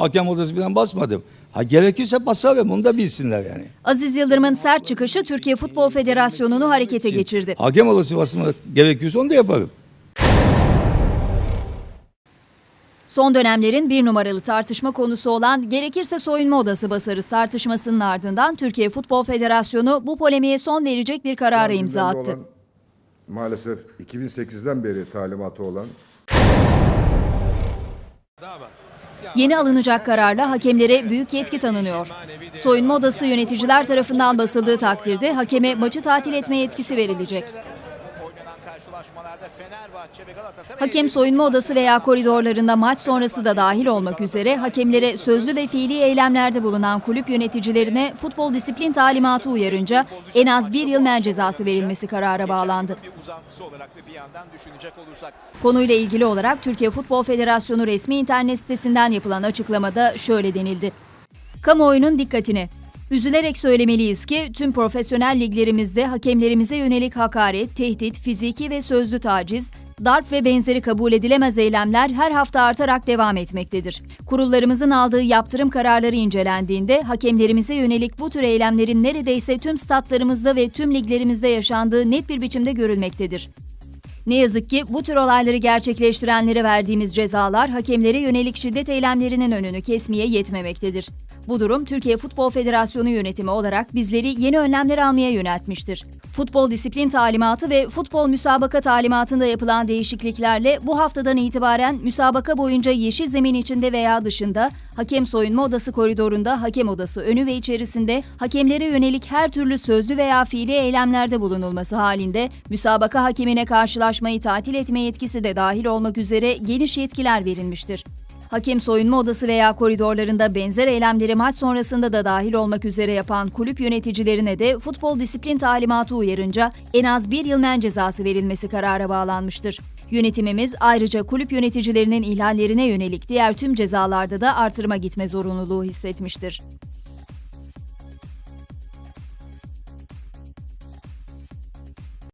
hakem odası falan basmadım. Ha gerekirse basarım bunu da bilsinler yani. Aziz Yıldırım'ın sert çıkışı Türkiye Futbol Federasyonu'nu harekete geçirdi. Hakem odası basmak gerekiyorsa onu da yaparım. Son dönemlerin bir numaralı tartışma konusu olan gerekirse soyunma odası basarız tartışmasının ardından Türkiye Futbol Federasyonu bu polemiğe son verecek bir karara imza attı. olan, maalesef 2008'den beri talimatı olan Yeni alınacak kararla hakemlere büyük yetki tanınıyor. Soyunma odası yöneticiler tarafından basıldığı takdirde hakeme maçı tatil etme yetkisi verilecek. Hakem soyunma odası veya koridorlarında maç sonrası da dahil olmak üzere hakemlere sözlü ve fiili eylemlerde bulunan kulüp yöneticilerine futbol disiplin talimatı uyarınca en az bir yıl men cezası verilmesi karara bağlandı. Konuyla ilgili olarak Türkiye Futbol Federasyonu resmi internet sitesinden yapılan açıklamada şöyle denildi. Kamuoyunun dikkatine. Üzülerek söylemeliyiz ki tüm profesyonel liglerimizde hakemlerimize yönelik hakaret, tehdit, fiziki ve sözlü taciz, darp ve benzeri kabul edilemez eylemler her hafta artarak devam etmektedir. Kurullarımızın aldığı yaptırım kararları incelendiğinde hakemlerimize yönelik bu tür eylemlerin neredeyse tüm statlarımızda ve tüm liglerimizde yaşandığı net bir biçimde görülmektedir. Ne yazık ki bu tür olayları gerçekleştirenlere verdiğimiz cezalar hakemlere yönelik şiddet eylemlerinin önünü kesmeye yetmemektedir. Bu durum Türkiye Futbol Federasyonu yönetimi olarak bizleri yeni önlemler almaya yöneltmiştir. Futbol disiplin talimatı ve futbol müsabaka talimatında yapılan değişikliklerle bu haftadan itibaren müsabaka boyunca yeşil zemin içinde veya dışında, hakem soyunma odası koridorunda, hakem odası önü ve içerisinde hakemlere yönelik her türlü sözlü veya fiili eylemlerde bulunulması halinde müsabaka hakemine karşılaşmayı tatil etme yetkisi de dahil olmak üzere geniş yetkiler verilmiştir. Hakem soyunma odası veya koridorlarında benzer eylemleri maç sonrasında da dahil olmak üzere yapan kulüp yöneticilerine de futbol disiplin talimatı uyarınca en az bir yıl men cezası verilmesi karara bağlanmıştır. Yönetimimiz ayrıca kulüp yöneticilerinin ihlallerine yönelik diğer tüm cezalarda da artırma gitme zorunluluğu hissetmiştir.